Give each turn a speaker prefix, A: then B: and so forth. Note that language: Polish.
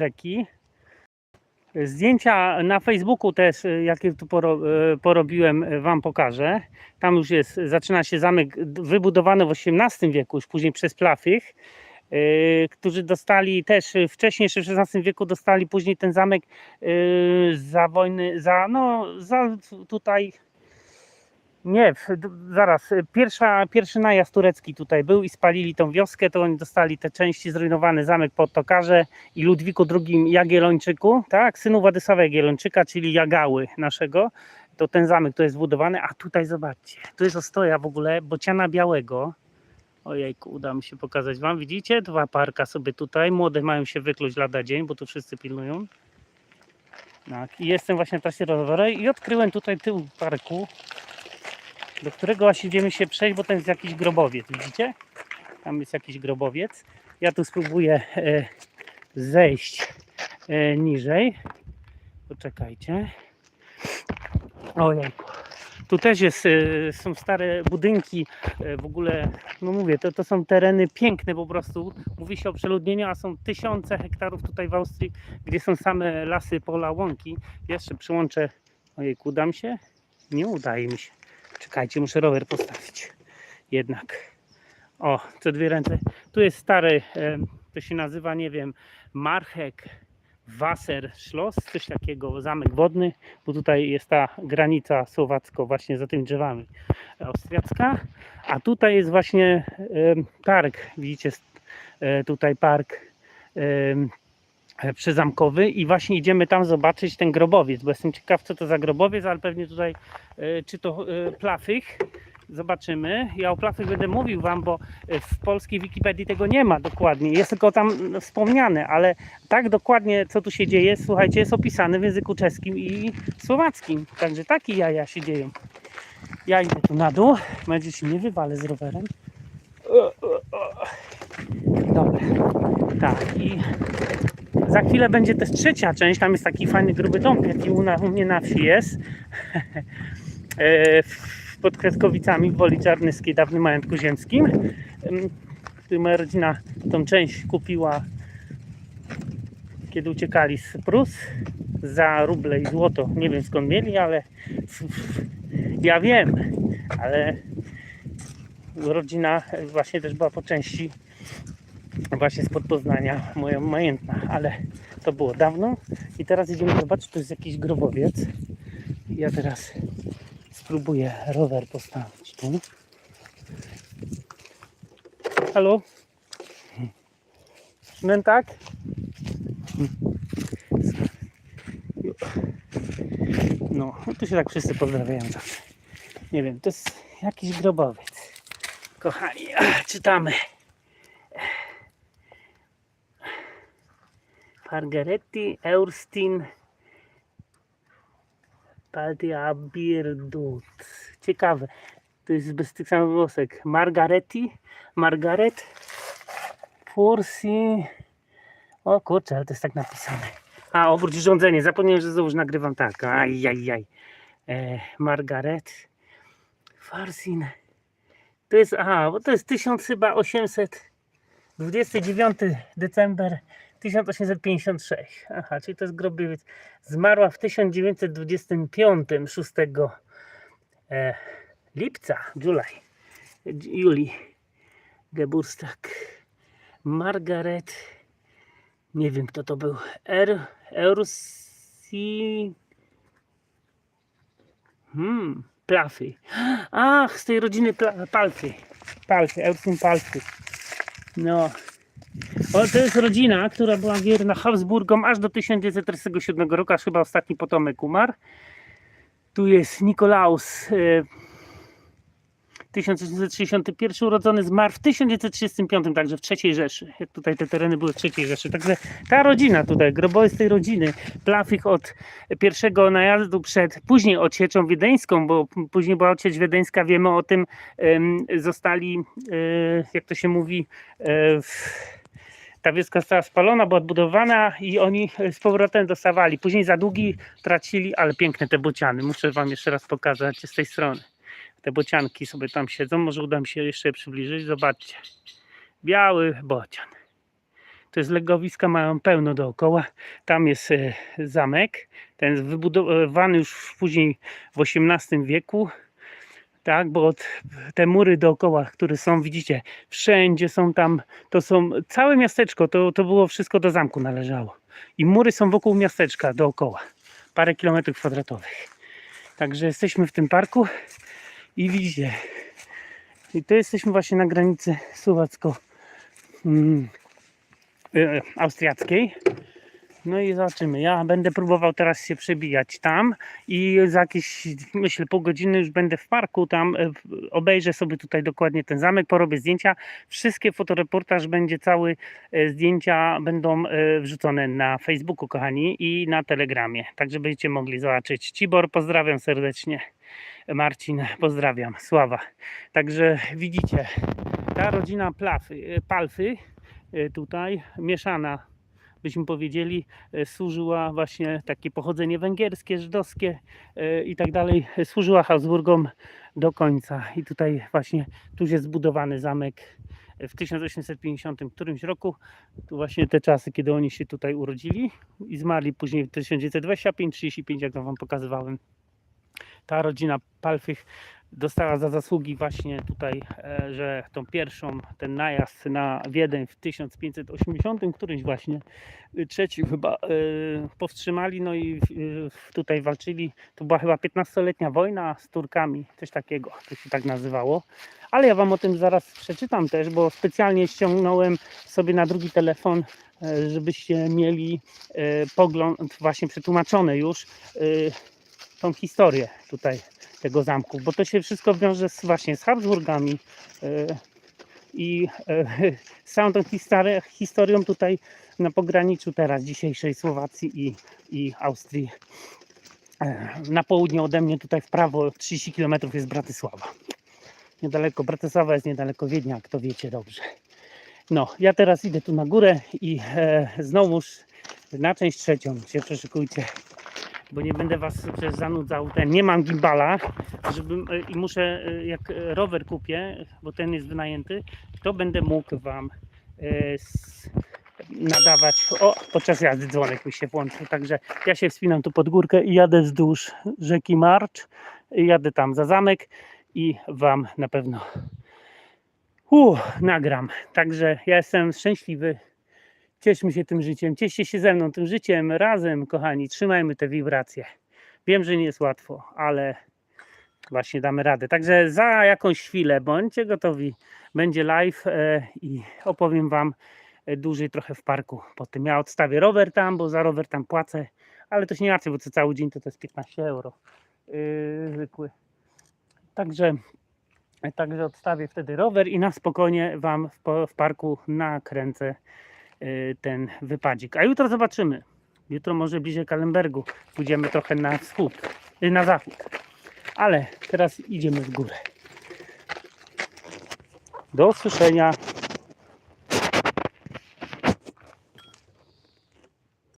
A: rzeki. Zdjęcia na Facebooku też, y, jakie tu y, porobiłem, y, Wam pokażę. Tam już jest, zaczyna się zamek wybudowany w XVIII wieku, już później przez Plafych, y, którzy dostali też wcześniej, jeszcze w XVI wieku, dostali później ten zamek za wojny, za, no, za tutaj nie, w- zaraz. y, Pierwsza, pierwszy najazd turecki tutaj był i spalili tą wioskę, to oni dostali te części, zrujnowany zamek pod Tokarze i Ludwiku II Jagiellończyku, tak, synu Władysława Jagiellończyka, czyli Jagały naszego. To ten zamek to jest zbudowany, a tutaj zobaczcie, tu jest ostoja w ogóle bociana białego. Ojejku, uda mi się pokazać wam, widzicie? Dwa parka sobie tutaj, młode mają się wykluć lada dzień, bo tu wszyscy pilnują. Tak, i jestem właśnie na trasie rowerowej i odkryłem tutaj tył parku, do którego właśnie idziemy się przejść, bo tam jest jakiś grobowiec, widzicie? Tam jest jakiś grobowiec. Ja tu spróbuję e, zejść e, niżej. Poczekajcie. Ojejku. Tu też jest, e, są stare budynki, e, w ogóle, no mówię, to, to są tereny piękne po prostu. Mówi się o przeludnieniu, a są tysiące hektarów tutaj w Austrii, gdzie są same lasy, pola, łąki. Jeszcze przyłączę, ojejku, dam się? Nie udaje mi się. Czekajcie, muszę rower postawić. Jednak. O, te dwie ręce. Tu jest stary, to się nazywa, nie wiem, Marchek Wasser Schloss, coś takiego, zamek wodny, bo tutaj jest ta granica słowacko właśnie za tymi drzewami austriacka, a tutaj jest właśnie park, widzicie, e, tutaj park przyzamkowy i właśnie idziemy tam zobaczyć ten grobowiec, bo jestem ciekaw co to za grobowiec, ale pewnie tutaj e, czy to e, Plafych, zobaczymy. Ja o Plafych będę mówił Wam, bo e, w polskiej Wikipedii tego nie ma dokładnie, jest tylko tam wspomniane, ale tak dokładnie co tu się dzieje, słuchajcie, jest opisane w języku czeskim i słowackim, także takie jaja się dzieją. Ja idę tu na dół, będzie się nie wywalę z rowerem. Dobra, tak i za chwilę będzie też trzecia część. Tam jest taki fajny gruby dom, jaki u, na, u mnie na wsi jest. E, Pod Kreskowicami w Woli Czarnyskiej, dawnym majątku ziemskim. Moja rodzina tą część kupiła, kiedy uciekali z Prus za ruble i złoto. Nie wiem skąd mieli, ale ja wiem, ale rodzina właśnie też była po części właśnie spod Poznania moja majętna, ale to było dawno i teraz idziemy zobaczyć, to jest jakiś grobowiec. Ja teraz spróbuję rower postawić tu. Halo? Mętak? No, tu się tak wszyscy pozdrawiają zawsze. Nie wiem, to jest jakiś grobowiec. Kochani, czytamy. Margaretti Eurstin Paltia Birdut. Ciekawe. To jest bez tych samych głosek. Margaretti, Margaret Fursi. O kurczę, ale to jest tak napisane. A, obróć rządzenie. Zapomniałem, że znowu nagrywam tak. Ajajaj. E, Margaret Farsin. To jest, aha, bo to jest 1000 chyba 800 29 december 1856. Aha, czyli to jest grobowiec. Zmarła w 1925, 6 e, lipca, July, Julii. Geburtstag. Margaret. Nie wiem kto to był. Er, Ersi. Hmm, Plafy. Ach, z tej rodziny Pla- Palfy. Palfy, Ersin Palfy. No, to jest rodzina, która była wierna Habsburgom aż do 1947 roku, aż chyba ostatni potomek umarł. Tu jest Nikolaus, e, 1961 urodzony, zmarł w 1935, także w III Rzeszy. Jak tutaj te tereny były w III Rzeszy. Także ta rodzina tutaj, grobowiec tej rodziny, Plafich od pierwszego najazdu przed, później odsieczą wiedeńską, bo później była odsiecz wiedeńska, wiemy o tym, zostali, e, jak to się mówi, e, w, ta wioska została spalona, była odbudowana i oni z powrotem dostawali. Później za długi tracili, ale piękne te bociany. Muszę wam jeszcze raz pokazać z tej strony. Te bocianki sobie tam siedzą. Może uda mi się jeszcze je przybliżyć. Zobaczcie. Biały bocian. To jest legowiska, mają pełno dookoła. Tam jest e, zamek, ten wybudowany już później w XVIII wieku. Tak, bo te mury dookoła, które są, widzicie, wszędzie są tam, to są całe miasteczko, to, to było wszystko do zamku należało. I mury są wokół miasteczka dookoła, parę kilometrów kwadratowych. Także jesteśmy w tym parku i widzicie, i to jesteśmy właśnie na granicy słowacko mm, e, austriackiej. No i zobaczymy. Ja będę próbował teraz się przebijać tam i za jakieś, myślę, pół godziny już będę w parku. Tam e, obejrzę sobie tutaj dokładnie ten zamek, porobię zdjęcia. Wszystkie fotoreportaż będzie cały, e, zdjęcia będą e, wrzucone na Facebooku, kochani, i na Telegramie. Także będziecie mogli zobaczyć. Cibor, pozdrawiam serdecznie. Marcin, pozdrawiam. Sława. Także widzicie, ta rodzina Plafy, Palfy tutaj, mieszana byśmy powiedzieli, e, służyła właśnie takie pochodzenie węgierskie, żydowskie e, i tak dalej, służyła Habsburgom do końca. I tutaj właśnie tu jest zbudowany zamek w 1850 którymś roku. Tu właśnie te czasy, kiedy oni się tutaj urodzili i zmarli później w 1925-35, jak wam pokazywałem. Ta rodzina Palfych dostała za zasługi właśnie tutaj, e, że tą pierwszą, ten najazd na Wiedeń w 1580 którymś właśnie y, trzeci chyba y, powstrzymali, no i y, tutaj walczyli. To była chyba 15-letnia wojna z Turkami, coś takiego, to się tak nazywało. Ale ja wam o tym zaraz przeczytam też, bo specjalnie ściągnąłem sobie na drugi telefon, e, żebyście mieli e, pogląd, właśnie przetłumaczone już tą historię tutaj tego zamku, bo to się wszystko wiąże z, właśnie z Habsburgami e, i e, z całą tą historią tutaj na pograniczu teraz dzisiejszej Słowacji i, i Austrii. E, Na południe ode mnie tutaj w prawo 30 km jest Bratysława. Niedaleko Bratysława jest niedaleko Wiednia, jak to wiecie dobrze. No, ja teraz idę tu na górę i e, znowuż na część trzecią się przeszykujcie bo nie będę was przecież zanudzał. Ten, nie mam gimbala, żebym, e, i muszę, e, jak e, rower kupię, bo ten jest wynajęty, to będę mógł wam e, s, nadawać. O, podczas jazdy dzwonek mi się włączył, także ja się wspinam tu pod górkę i jadę wzdłuż rzeki Marcz. Jadę tam za zamek i wam na pewno uh, nagram. Także ja jestem szczęśliwy. Cieszmy się tym życiem, cieszcie się ze mną tym życiem razem, kochani. Trzymajmy te wibracje. Wiem, że nie jest łatwo, ale właśnie damy radę. Także za jakąś chwilę bądźcie gotowi. Będzie live e, i opowiem Wam e, dłużej trochę w parku. Potem ja odstawię rower tam, bo za rower tam płacę, ale to się nie martwię, bo co cały dzień to, to jest 15 euro. Yy, zwykły. Także, także odstawię wtedy rower i na spokojnie Wam w, po- w parku nakręcę ten wypadzik. A jutro zobaczymy. Jutro może bliżej Kalenbergu. Pójdziemy trochę na wschód, y, na zachód. Ale teraz idziemy w górę. Do usłyszenia.